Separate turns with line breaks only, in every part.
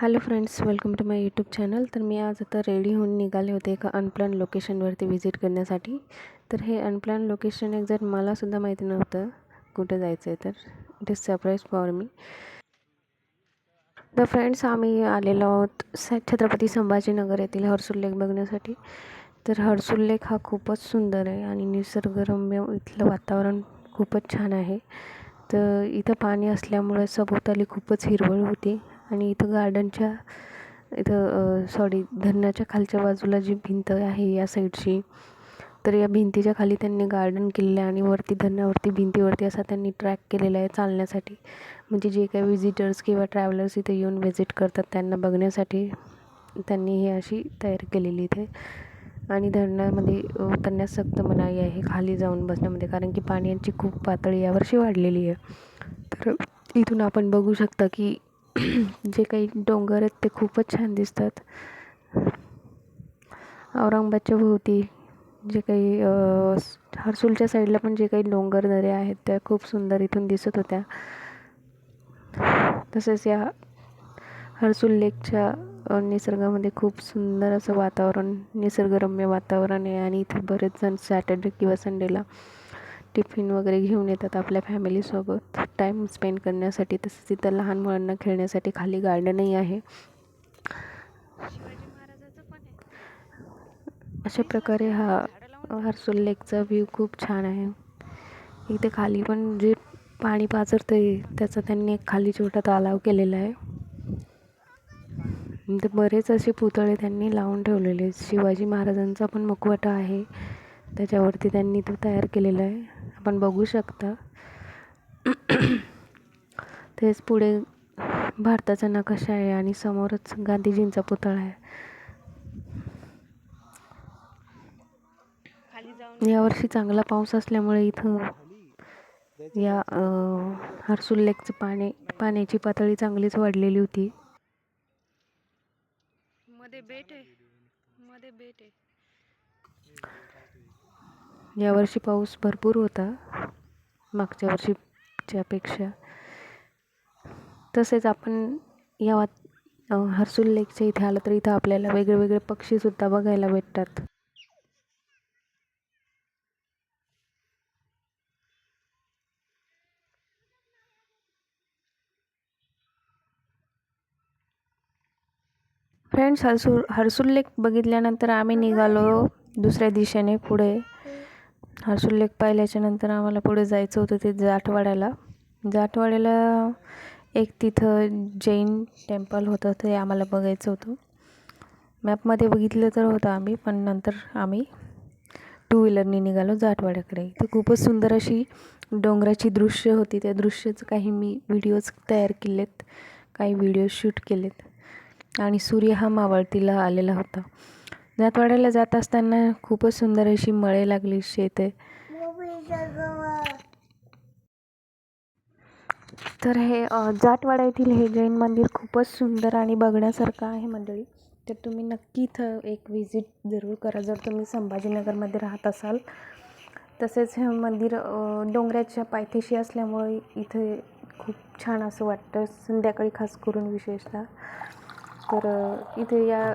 Hello friends welcome to my YouTube channel तर मी आज आता रेडी होऊन निघाले होते एका अनप्लॅन लोकेशनवरती व्हिजिट करण्यासाठी. तर हे अनप्लॅन लोकेशन एक्झॅक्ट मलासुद्धा माहिती नव्हतं कुठे जायचं आहे तर it is surprise for me तर फ्रेंड्स आम्ही आलेलो आहोत छत्रपती संभाजीनगर येथील हर्सूल लेक बघण्यासाठी. तर हर्सूल लेक हा खूपच सुंदर आहे आणि निसर्गरम्य इथलं वातावरण खूपच छान आहे. तर इथं पाणी असल्यामुळे सभोवताली खूपच हिरवळ होती. आणि इथं गार्डनच्या इथं सॉरी धरणाच्या खालच्या बाजूला जी भिंत आहे या साईडची तर या भिंतीच्या खाली त्यांनी गार्डन केलेलं आहे आणि वरती धरणावरती भिंतीवरती असा त्यांनी ट्रॅक केलेला आहे चालण्यासाठी. म्हणजे जे काही विजिटर्स किंवा ट्रॅव्हलर्स इथे येऊन व्हिजिट करतात त्यांना बघण्यासाठी त्यांनी ही अशी तयार केलेली इथे. आणि धरणामध्ये उतरण्यास सक्त मनाई आहे खाली जाऊन बसण्यामध्ये कारण की पाण्याची खूप पातळी यावर्षी वाढलेली आहे. तर इथून आपण बघू शकता की जे काही डोंगर आहेत ते खूपच छान दिसतात. औरंगाबादच्या भोवती जे काही हर्सुलच्या साईडला पण जे काही डोंगर दऱ्या आहेत त्या खूप सुंदर इथून दिसत होत्या. तसेच या हर्सुल लेकच्या निसर्गामध्ये खूप सुंदर असं वातावरण निसर्गरम्य वातावरण आहे आणि इथे बरेच जण सॅटर्डे किंवा संडेला टिफिन वगैरे घेऊन येतात आपल्या फॅमिलीसोबत टाईम स्पेंड करण्यासाठी तसंच तिथं लहान मुलांना खेळण्यासाठी खाली गार्डनही आहे. अशा प्रकारे हा हर्सूल लेकचा व्ह्यू खूप छान आहे. इथे खाली पण जे पाणी पाझरतं आहे त्याचा त्यांनी एक खाली छोटा तलाव केलेला आहे. इथे बरेच असे पुतळे त्यांनी लावून ठेवलेले शिवाजी महाराजांचा पण मुखवटा आहे. त्याच्यावरती त्यांनी तो तयार केलेला आहे. आपण बघू शकता. तेच पुढे भारताचा नकाशा आहे आणि समोरच गांधीजींचा पुतळा आहे. यावर्षी चांगला पाऊस असल्यामुळे इथं या हर्सूल लेकचं पाणी पाण्याची पातळी चांगलीच वाढलेली होती. मध्ये बेट आहे. मध्ये बेट आहे. यावर्षी पाऊस भरपूर होता. मागच्या वर्षीच्या अपेक्षा तसेच आपण या वात हर्सुल लेकच्या इथे आलं तर इथं आपल्याला वेगळे वेगळे पक्षीसुद्धा बघायला भेटतात. फ्रेंड्स हर्सूल हर्सुल लेक बघितल्यानंतर आम्ही निघालो दुसऱ्या दिशेने पुढे. हर्सूल लेक पाहिल्याच्या नंतर आम्हाला पुढे जायचं होतं ते जाटवाड्याला. जाटवाड्याला एक तिथं जैन टेम्पल होतं ते आम्हाला बघायचं होतं. मॅपमध्ये बघितलं तर होतं आम्ही पण नंतर आम्ही टू व्हीलरने निघालो जाटवाड्याकडे. ते खूपच सुंदर अशी डोंगराची दृश्य होती. त्या दृश्याचं काही मी व्हिडिओज तयार केलेत काही व्हिडिओ शूट केलेत. आणि सूर्य हा मावळतीला आलेला होता. जातवाड्याला जात असताना खूपच सुंदर अशी मळे लागली शेते. तर हे जाटवाडा येथील हे जैन मंदिर खूपच सुंदर आणि बघण्यासारखं आहे मंडळी. तर तुम्ही नक्की इथं एक व्हिजिट जरूर करा जर तुम्ही संभाजीनगरमध्ये राहत असाल. तसेच हे मंदिर डोंगराच्या पायथ्याशी असल्यामुळे इथे खूप छान असं वाटतं. संध्याकाळी खास करून विशेषतः. तर इथे या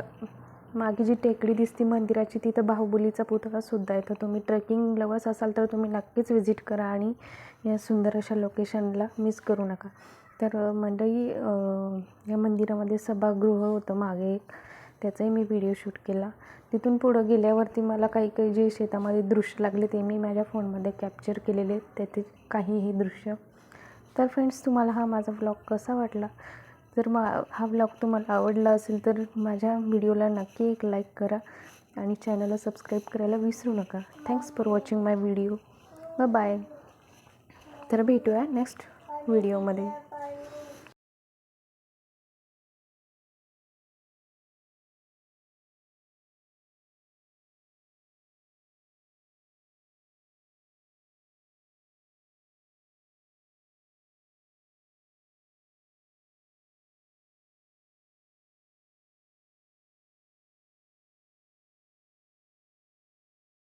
मागे जी टेकडी दिसते मंदिराची तिथं बाहुबलीचा पुतळासुद्धा आहे. तर तुम्ही ट्रेकिंग लवस असाल तर तुम्ही नक्कीच व्हिजिट करा आणि या सुंदर अशा लोकेशनला मिस करू नका. तर मंडळी या मंदिरामध्ये सभागृह होतं मागे एक. त्याचाही मी व्हिडिओ शूट केला. तिथून पुढं गेल्यावरती मला काही काही जे शेतामध्ये दृश्य लागले ते मी माझ्या फोनमध्ये कॅप्चर केलेले. त्याचे काहीही दृश्य. तर फ्रेंड्स तुम्हाला हा माझा ब्लॉग कसा वाटला? जर मा हा ब्लॉग तुम्हाला आवडला असेल तर माझ्या व्हिडिओला नक्की एक लाईक करा आणि चॅनलला सबस्क्राईब करायला विसरू नका. Thanks for watching my video ब बाय तर भेटूया नेक्स्ट व्हिडिओमध्ये